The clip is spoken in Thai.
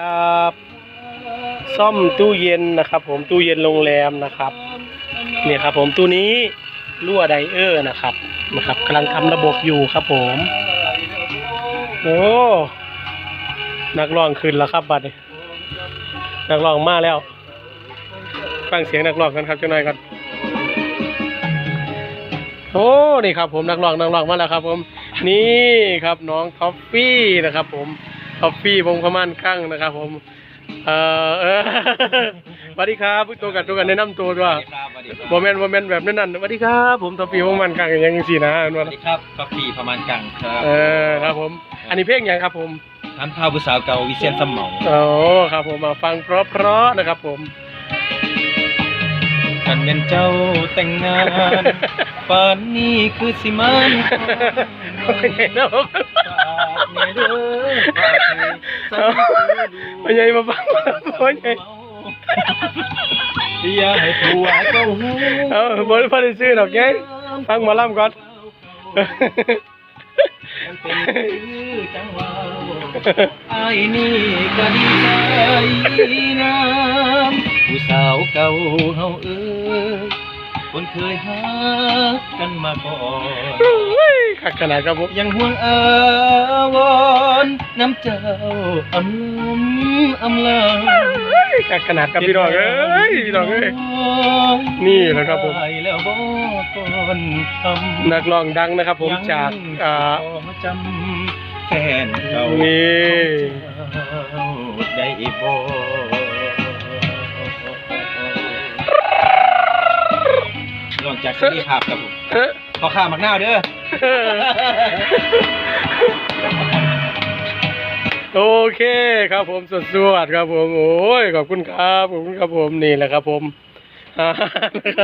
ครับซ่อมตู้เย็นนะครับ ผมตู้เย็นโรงแรมนะครับเนี่ยครับ ผมตู้นี้รั่วไดเออร์นะครับนะครับกำลังทำระบบอยู่ครับผมโอ้นักร้องขึ้นแล้วครับบัดนี้นักร้องมาแล้วฟังเสียงนักร้องกันครับจังหน่อยกันโอ้นี่ครับ ผมนักร้องนักร้องมาแล้วครับ ผม นี่ครับน้องท็อฟฟี่นะครับ ผม ท็อฟฟี่วงพม่านกั้งนะครับ ผม เอ่อเออสวัสดีครับตัวกันตัวกันแนะนำตัวด้วยครับสวัสดีครับโมเมนต์โมเมนต์แบบนั้นนั่นสวัสดีครับผมท็อฟฟี่วงพม่านกั้งอย่างนี้สินะสวัสดีครับกาแฟประมาณกลางครับเออครับผม อันนี้เพลงอย่างครับผมน้ำข้าวผู้สาวเก่าวิเชียนสมเหมาโอ้ครับผมมาฟังเพราะๆนะครับ ผมอันเป็นเจ้าแต่งงานป่านนี้คือสิมัน โอเคนะผมฝากแม่เด้อฝากให้สันไม่ใช่มาฟังไม่ใช่อย่าให้ผัวเจ้าหูเออบ นพอได้ซื้อดอกไงฟังหมอลำก่อนมันเป็นคือจังหวะไอ้ายนี่ก็ดีใจน้ำผู้สาวเก่าเฮาเอ้ยคนเคยหักกันมาก่อนอุ้ยขัดขนาดครับผมยังห่วงอาวรณ์น้ำเจ้าอำอำลาขัดขนาดครับพี่น้องเอ้ยพี่น้องเอ้ยนี่แหละครับผมได้แล้วบ่ก่อนทำนักร้องดังนะครับ ผมจากอ่ายังจำแฟนเก่านี่ได้บ่ลองจากซีรีส์ภาพครับผมเอ๊ะขอข้าวหมักหน้าวเด้อ โอเคครับผมสดสวดครับผมโอ้ยขอบคุณครับขอบคุณครับผมนี่แหละครับผมอ่านะครับ